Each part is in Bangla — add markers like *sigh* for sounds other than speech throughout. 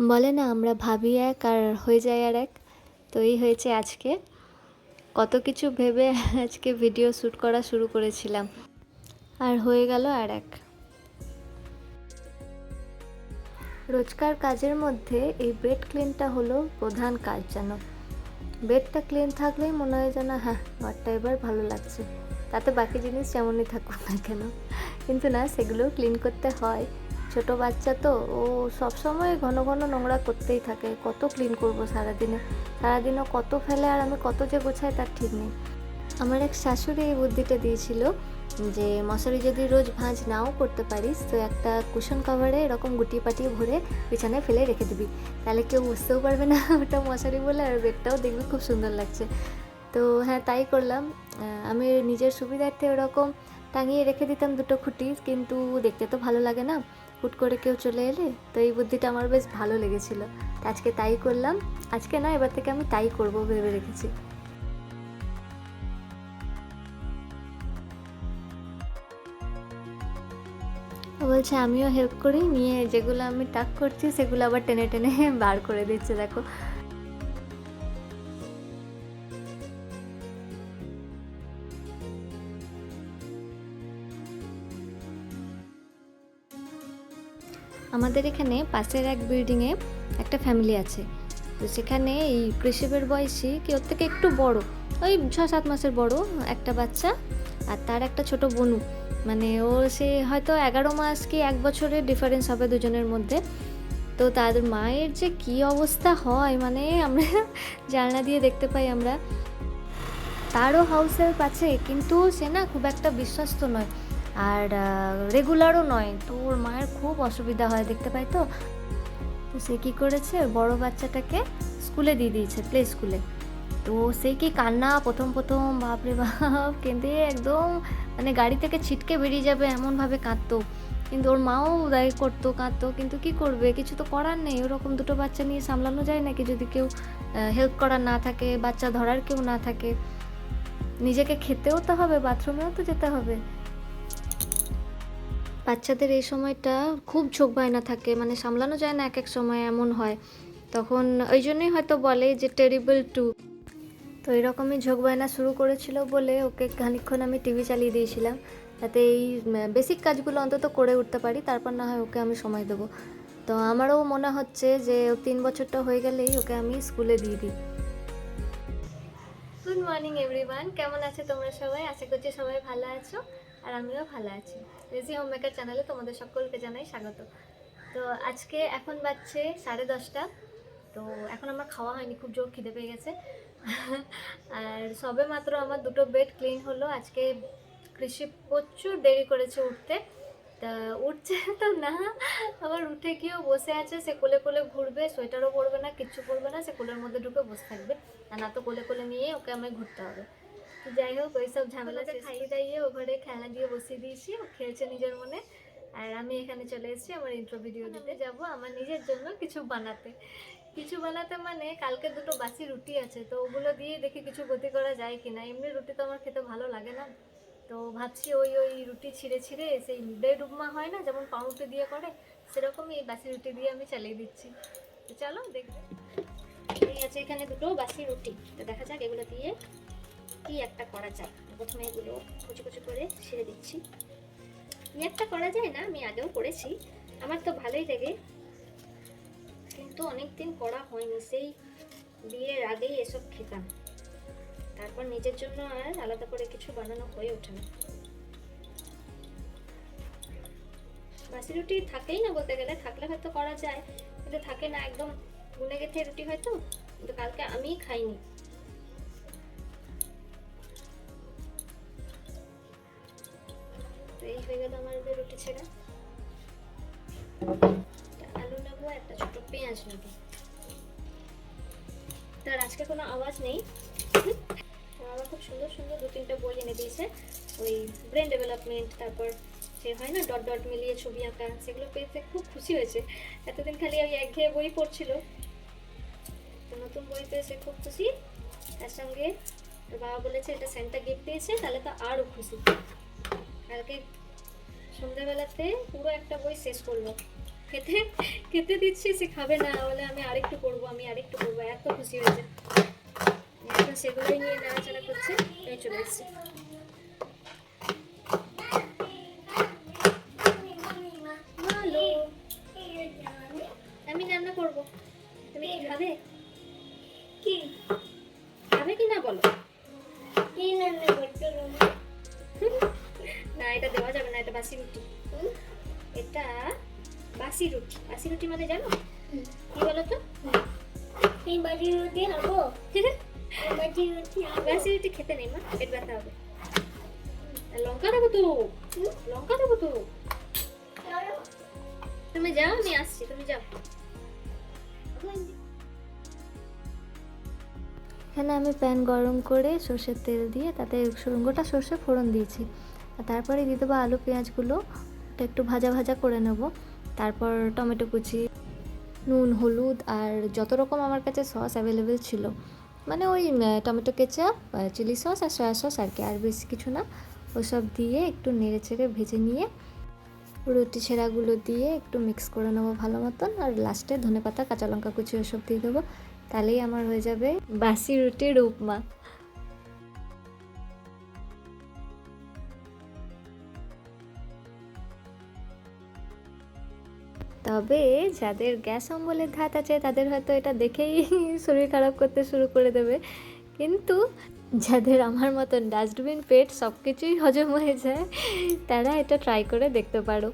বলে না, আমরা ভাবি এক আর হয়ে যায় আর এক। তো এই হয়েছে আজকে। কত কিছু ভেবে আজকে ভিডিও শ্যুট করা শুরু করেছিলাম। আর হয়ে গেল আর এক। রোজকার কাজের মধ্যে এই বেড ক্লিনটা হলো প্রধান কাজ যেন। বেডটা ক্লিন থাকলেই মনে হয় যেন হ্যাঁ ঘরটা এবার ভালো লাগছে। তাতে বাকি জিনিস যেমনই থাকুক না কেন। কিন্তু না সেগুলো ক্লিন করতে হয়। ছোট বাচ্চা তো, ও সবসময় ঘন ঘন নোংরা করতেই থাকে। কত ক্লিন করব সারাদিনে? সারাদিনও কত ফেলে আর আমি কত যে গোছাই তার ঠিক নেই। আমার এক শাশুড়ি এই বুদ্ধিটা দিয়েছিল যে, মশারি যদি রোজ ভাঁজ নাও করতে পারিস, তো একটা কুশন কভারে এরকম গুটিয়ে পাটিয়ে ভরে বিছানায় ফেলে রেখে দিবি। তাহলে কেউ বুঝতেও পারবে না *laughs* ওটা মশারি বলে আর বেডটাও দেখবি খুব সুন্দর লাগছে। তো হ্যাঁ তাই করলাম। আমি নিজের সুবিধার্থে ওরকম টাঙিয়ে রেখে দিতাম দুটো খুঁটি, কিন্তু দেখতে তো ভালো লাগে না। হুট করে কেউ চলে এলে তো এই বুদ্ধিটা আমার বেশ ভালো লেগেছিল। আজকে তাই করলাম। আজকে না, এবার থেকে আমি তাই করব ভেবে রেখেছি। বলছে, আমিও হেল্প করি। নিয়ে যেগুলো আমি টাক করছি, সেগুলো আবার টেনে টেনে বার করে দিচ্ছে, দেখো। আমাদের এখানে পাশের এক বিল্ডিংয়ে একটা ফ্যামিলি আছে। তো সেখানে এই কৃষিবের বয়সী, কি ওর থেকে একটু বড়, ওই ছ সাত মাসের বড় একটা বাচ্চা আর তার একটা ছোট বনু। মানে ও সে হয়তো এগারো মাস কি এক বছরের ডিফারেন্স হবে দুজনের মধ্যে। তো তাদের মায়ের যে কি অবস্থা হয় মানে আমরা *laughs* জানলা দিয়ে দেখতে পাই আমরা। তারও হাউস হেল্প আছে কিন্তু সে না খুব একটা বিশ্বস্ত নয়। আর রেগুলারও নয়। তো ওর মায়ের খুব অসুবিধা হয়, দেখতে পাই তো? তো সে কী করেছে বড় বাচ্চাটাকে স্কুলে দিয়ে দিয়েছে প্লে স্কুলে তো সে কি কান্না, প্রথম প্রথম, বাপরে বাপ, *laughs* কেঁদে একদম মানে গাড়ি থেকে ছিটকে বেরিয়ে যাবে, এমনভাবে কাঁদতো। কিন্তু ওর মাও দায়ী করতো, কাঁদতো, কিন্তু কি করবে? কিছু তো করার নেই, ওরকম দুটো বাচ্চা নিয়ে সামলানো যায় নাকি? যদি কেউ হেল্প করার না থাকে, বাচ্চা ধরার কেউ না থাকে। নিজেকে খেতেও তো হবে বাথরুমেও তো যেতে হবে। বাচ্চাদের এই সময়টা খুব ঝোঁক বায়না থাকে মানে সামলানো যায় না এক এক সময় এমন হয়। তখন ওই জন্যই হয়তো বলে যে টেরিবল টু তো এরকমই ঝোঁক বায়না শুরু করেছিল বলে ওকে খানিকক্ষণ আমি টিভি চালিয়ে দিয়েছিলাম। যাতে এই বেসিক কাজগুলো অন্তত করে উঠতে পারি, তারপর না হয় ওকে আমি সময় দেবো। তো আমারও মনে হচ্ছে যে তিন বছরটা হয়ে গেলেই ওকে আমি স্কুলে দিয়ে দিই। গুড মর্নিং এভরিওয়ান কেমন আছে তোমরা সবাই? আশা করছি সবাই ভালো আছো। আর আমিও ভালো আছি। রেজি হোম মেকার চ্যানেলে তোমাদের সকলকে জানাই স্বাগত। তো আজকে এখন বাজছে সাড়ে দশটা। তো এখন আমার খাওয়া হয়নি, খুব জোর খিদে পেয়ে গেছে। আর সবে মাত্র আমার দুটো বেড ক্লিন হলো। আজকে কৃষি প্রচুর দেরি করেছে উঠতে। তা উঠছে তো না, আবার উঠে গিয়েও বসে আছে। সে কোলে কোলে ঘুরবে, সোয়েটারও পরবে না, কিচ্ছু পরবে না, সে কোলের মধ্যে ঢুকে বসে থাকবে। আর না তো কোলে কোলে নিয়ে ওকে আমায় ঘুরতে হবে। তো যাই হোক ওই সব ঝামেলাতে খাইয়ে দাইয়ে ও ঘরে খেলা দিয়ে বসিয়ে দিয়েছি। ও খেলছে নিজের মনে। আর আমি এখানে চলে এসেছি আমার ইন্ট্রো ভিডিও দিতে। যাব আমার নিজের জন্য কিছু বানাতে। কিছু বানাতে মানে কালকে দুটো বাসি রুটি আছে তো ওগুলো দিয়ে দেখি কিছু গতি করা যায় কিনা। এমনি রুটি তো আমার খেতে ভালো লাগে না। তো ভাবছি ওই ওই রুটি ছিঁড়ে ছিঁড়ে সেই ব্রেড উপমা হয় না যেমন পাউরুটি দিয়ে করে সেরকমই এই বাসি রুটি দিয়ে আমি চালিয়ে দিচ্ছি। তো চলো দেখবে এই আছে এখানে দুটো বাসি রুটি। তো দেখা যাক এগুলো দিয়ে কি একটা করা যায়? প্রথমে এগুলো কুচি কুচি করে ছেড়ে দিচ্ছি। কি একটা করা যায় না? আমি আগেও করেছি। আমার তো ভালোই লাগে। কিন্তু অনেক দিন করা হয়নি। সেই বিয়ের আগেই এসব খেতাম। তারপর নিজের জন্য আর আলাদা করে কিছু বানানো হয়ে ওঠে না। বাসি রুটি থাকেই না বলতে গেলে। থাকলে হয়তো করা যায়। কিন্তু থাকে না একদম গুনে গেথে রুটি হয়তো। কিন্তু কালকে আমিই খাইনি। এই হয়ে গেল আমার রুটি ছেঁড়া। আলু নেব, একটা ছোট পেঁয়াজ নেব। তার আজকে কোনো আওয়াজ নেই। বাবা খুব সুন্দর সুন্দর দু তিনটা বই এনে দিয়েছে। ওই ব্রেন ডেভেলপমেন্ট তারপর সে হয় না ডট ডট মিলিয়ে ছবি আঁকা, সেগুলো পেতে খুব খুশি হয়েছে। এতদিন খালি ওই একঘেয়ে বই পড়ছিল। তো নতুন বই পেয়েছে খুব খুশি। তার সঙ্গে বাবা বলেছে, এটা সেন্টা গিফট দিয়েছে, তাহলে তো আরও খুশি। কালকে সন্ধ্যাবেলাতে পুরো একটা বই শেষ করল। খেতে খেতে দিচ্ছি, সে খাবে না বলে আমি আরেকটু করব, আমি আরেকটু করব, এত খুশি হয়েছে। এখন সেগুলোই নিয়ে নাড়াচাড়া করছে এই চলে এসছে। এই বাটি রুটি খাব রুটি বাসি রুটি খেতে নেই মা পেট ব্যথা হবে লঙ্কা দেবো তো লঙ্কা দেবো তো তুমি যাও আমি আসছি তুমি যাও। এখানে আমি প্যান গরম করে সর্ষের তেল দিয়ে তাতে গোটা সর্ষে ফোড়ন দিয়েছি। আর তারপরে দিয়ে দেবো আলু পেঁয়াজগুলো একটু ভাজা ভাজা করে নেব। তারপর টমেটো কুচি। নুন, হলুদ আর যত রকম আমার কাছে সস অ্যাভেলেবেল ছিল মানে ওই টমেটো কেচাপ চিলি সস আর সয়া সস আর কি, আর বেশি কিছু না, ওসব দিয়ে একটু নেড়ে চেড়ে ভেজে নিয়ে রুটি ছেঁড়াগুলো দিয়ে একটু মিক্স করে নেব ভালো মতন আর লাস্টে ধনে পাতা কাঁচা লঙ্কা কুচি ওসব দিয়ে দেবো, তাহলেই আমার হয়ে যাবে বাসি রুটির উপমা। তবে যাদের গ্যাস অম্বলের ধাত আছে, তাদের হয়তো এটা দেখেই *laughs* শরীর খারাপ করতে শুরু করে দেবে। কিন্তু যাদের আমার মতন ডাস্টবিন পেট সব কিছুই হজম হয়ে যায়, তারা এটা ট্রাই করে দেখতে পারো।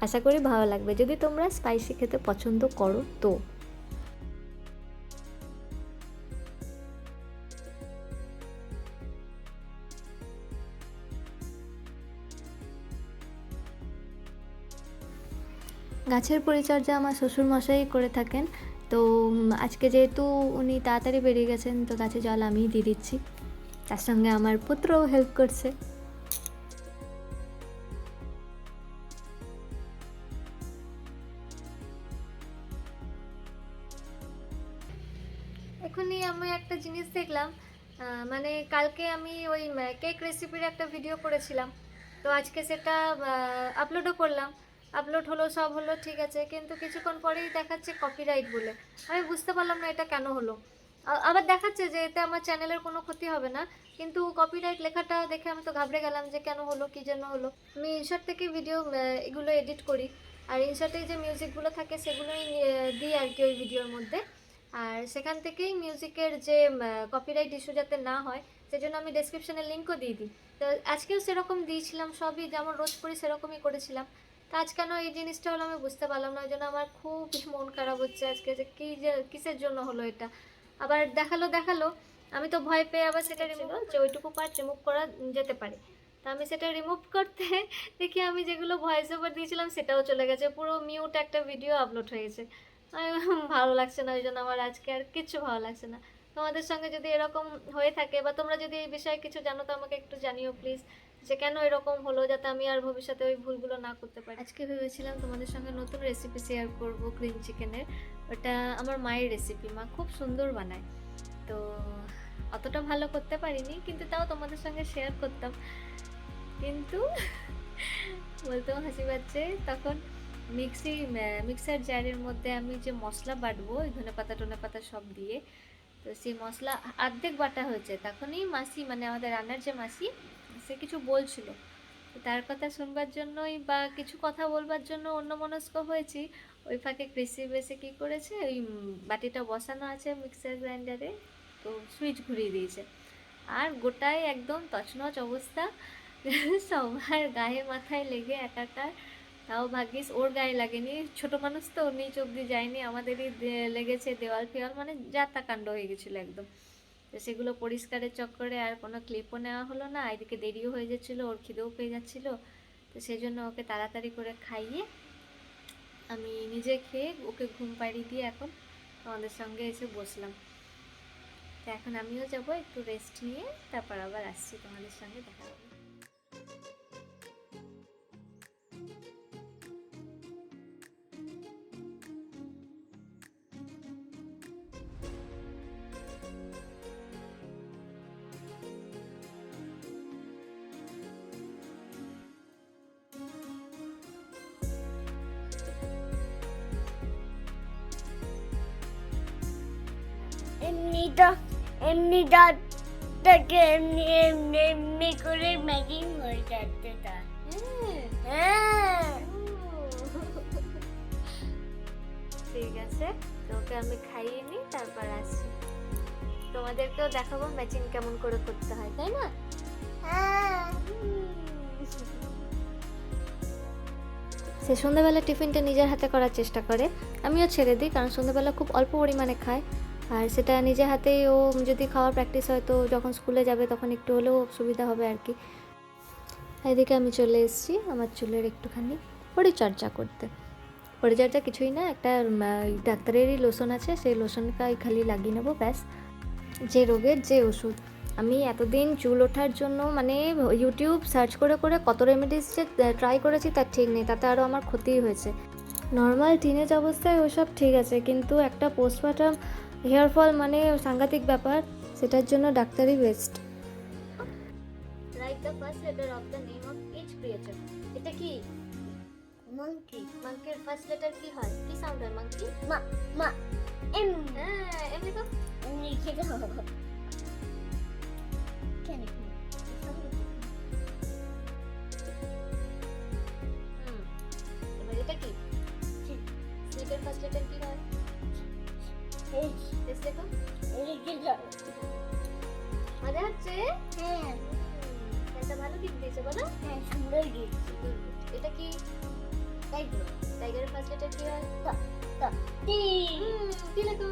আশা করি ভালো লাগবে। যদি তোমরা স্পাইসি খেতে পছন্দ করো, তো গাছের পরিচর্যা আমার শ্বশুর মশাই করে থাকেন। তো আজকে যেহেতু উনি তাড়াতাড়ি বেরিয়ে গেছেন, তো গাছে জল আমিই দিয়ে দিচ্ছি। তার সঙ্গে আমার পুত্রও হেল্প করছে। এখনই আমি একটা জিনিস দেখলাম মানে কালকে আমি ওই কেক রেসিপির একটা ভিডিও করেছিলাম। তো আজকে সেটা আপলোডও করলাম। আপলোড হলো, সব হলো, ঠিক আছে। কিন্তু কিছুক্ষণ পরেই দেখাচ্ছে কপিরাইট বলে। আমি বুঝতে পারলাম না এটা কেন হলো। আবার দেখাচ্ছে যে এতে আমার চ্যানেলের কোনো ক্ষতি হবে না। কিন্তু কপিরাইট লেখাটা দেখে আমি তো ঘাবড়ে গেলাম যে কেন হলো, কী জন্য হলো। আমি ইনশর্ট থেকে ভিডিও এগুলো এডিট করি। আর ইনশর্টে যে মিউজিকগুলো থাকে, সেগুলোই দিই আর কি ওই ভিডিওর মধ্যে। আর সেখান থেকেই মিউজিকের যে কপিরাইট ইস্যু যাতে না হয়, সেজন্য আমি ডেসক্রিপশনে লিঙ্কও দিয়ে দিই। তো আজকেও সেরকম দিয়েছিলাম, সবই যেমন রোজ করি, সেরকমই করেছিলাম। তো আজ কেন এই জিনিসটা হলো আমি বুঝতে পারলাম না ওই জন্য আমার খুব মন খারাপ হচ্ছে আজকে যে কী যে কিসের জন্য হলো এটা? আবার দেখাল দেখাল আমি তো ভয় পেয়ে আবার সেটা রিমুভ যে ওইটুকু পার্ট রিমুভ করা যেতে পারে। তো আমি সেটা রিমুভ করতে *laughs* দেখি আমি যেগুলো ভয়েস ওভার দিয়েছিলাম সেটাও চলে গেছে পুরো মিউট একটা ভিডিও আপলোড হয়েছে। ভালো লাগছে না ওই জন্য আমার আজকে আর কিচ্ছু ভালো লাগছে না। তোমাদের সঙ্গে যদি এরকম হয়ে থাকে বা তোমরা যদি এই বিষয়ে কিছু জানো, তো আমাকে একটু জানিও প্লিজ যে কেন এরকম হলো যাতে আমি আর ভবিষ্যতে ওই ভুলগুলো না করতে পারি। আজকে ভেবেছিলাম তোমাদের সঙ্গে নতুন রেসিপি শেয়ার করব ক্রিম চিকেনের ওটা আমার মায়ের রেসিপি মা খুব সুন্দর বানায়। তো অতটা ভালো করতে পারিনি, কিন্তু তাও তোমাদের সঙ্গে শেয়ার করতাম। কিন্তু *laughs* বলতেও হাসি পাচ্ছে, তখন মিক্সি মিক্সার জারের মধ্যে আমি যে মশলা বাটবো, ওই ধনে পাতা টনে পাতা সব দিয়ে তো সেই মশলা অর্ধেক বাটা হয়েছে। তখনই মাসি মানে আমাদের রান্নার যে মাসি, সে কিছু বলছিল। তার কথা শুনবার জন্যই বা কিছু কথা বলবার জন্য অন্যমনস্ক হয়েছি। ওই ফাঁকে কৃষি বেসে কী করেছে? ওই বাটিটা বসানো আছে মিক্সার গ্রাইন্ডারে, তো সুইচ ঘুরিয়ে দিয়েছে। আর গোটায় একদম তছনছ অবস্থা। সবার গায়ে মাথায় লেগে একাকার তাও ভাগ্যিস ওর গায়ে লাগেনি। ছোট মানুষ তো নিচ অব্দি যায়নি। আমাদেরই লেগেছে দেওয়াল ফেওয়াল মানে যাত্রা কাণ্ড হয়ে গেছিল একদম। তো সেগুলো পরিষ্কারের চক্করে আর কোনো ক্লিপও নেওয়া হলো না। এদিকে দেরিও হয়ে যাচ্ছিল, ওর খিদেও পেয়ে যাচ্ছিল। তো সেই জন্য ওকে তাড়াতাড়ি করে খাইয়ে আমি নিজে খেয়ে ওকে ঘুম পাড়িয়ে দিয়ে এখন আমাদের সঙ্গে এসে বসলাম। তো এখন আমিও যাব, একটু রেস্ট নিয়ে, তারপর আবার আসছি তোমাদের সঙ্গে দেখা হবে। এমনি তো এমনি এমনি এমনি এমনি করে ম্যাগিং হয়ে যাচ্ছে তা হ্যাঁ। ঠিক আছে তো ওকে আমি খাইয়ে নিই তারপর আসছি। তোমাদেরকেও দেখাবো ম্যাচিং কেমন করে করতে হয় তাই না? হ্যাঁ। সে সন্ধ্যাবেলা টিফিনটা নিজের হাতে করার চেষ্টা করে আমিও ছেড়ে দিই কারণ সন্ধ্যাবেলা খুব অল্প পরিমাণে খায়। আর সেটা নিজের হাতেই ও যদি খাওয়ার প্র্যাকটিস হয় তো যখন স্কুলে যাবে তখন একটু হলেও সুবিধা হবে আর কি। এদিকে আমি চলে এসেছি আমার চুলের একটুখানি পরিচর্যা করতে। পরিচর্যা কিছুই না, একটা ডাক্তারেরই লোশন আছে, সেই লোশনটাই খালি লাগিয়ে নেব, ব্যাস। যে রোগের যে ওষুধ। আমি এতদিন চুল ওঠার জন্য মানে ইউটিউব সার্চ করে করে কত রেমেডিস যে ট্রাই করেছি তার ঠিক নেই, তাতে আরও আমার ক্ষতিই হয়েছে। নর্মাল টিনেজ অবস্থায় ওসব ঠিক আছে, কিন্তু একটা পোস্টমার্টাম হেয়ার ফল মানে সাংঘাতিক ব্যাপার সেটার জন্য ডাক্তারই best right the first letter of the name of each creature এটা কি ফার্স্ট লেটার কি হয় কি সাউন্ড হয় মাংকি মা মা এম হ্যাঁ এমনি তো লিখে দাও কেন এটা কি স্লিপের ফার্স্ট লেটার কি হয় এইচ মজা হচ্ছে? হ্যাঁ। এটা ভালো দিয়েছে বলো। হ্যাঁ সুন্দর গেছি এটা কি টাইগার টাইগারের ফার্স্ট লেটার কি হয়? টি লেখো।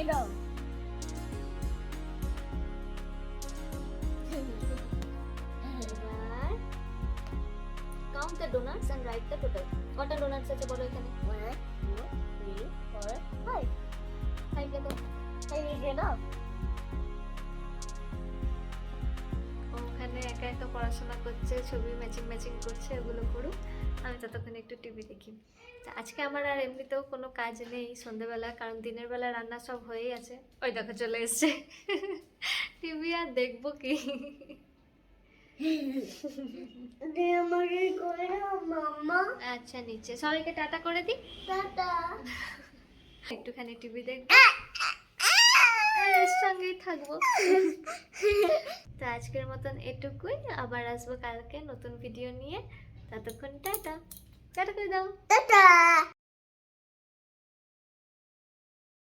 এবার count the donuts and write the total কটা ডোনাটস আছে বলো এখানে? ও ওখানে একা একা পড়াশোনা করছে ছবি ম্যাচিং ম্যাচিং করছে ওগুলো করুক। আমি ততক্ষণ একটু টিভি দেখি। তা আজকে আমার আর এমনিতেও কোনো কাজ নেই সন্ধেবেলা কারণ দিনের বেলা রান্না সব হয়েই আছে। ওই দেখো চলে এসছে। টিভি আর দেখব কি? দে আচ্ছা নিচে। সবাইকে টাটা করে দিই। টাটা। একটুখানি টিভি দেখব। সঙ্গেই থাকব। তো আজকের মতন এটুকুই। আবার আসব কালকে নতুন ভিডিও নিয়ে। ততক্ষণ টাটা। টাটা করে দাও। টাটা।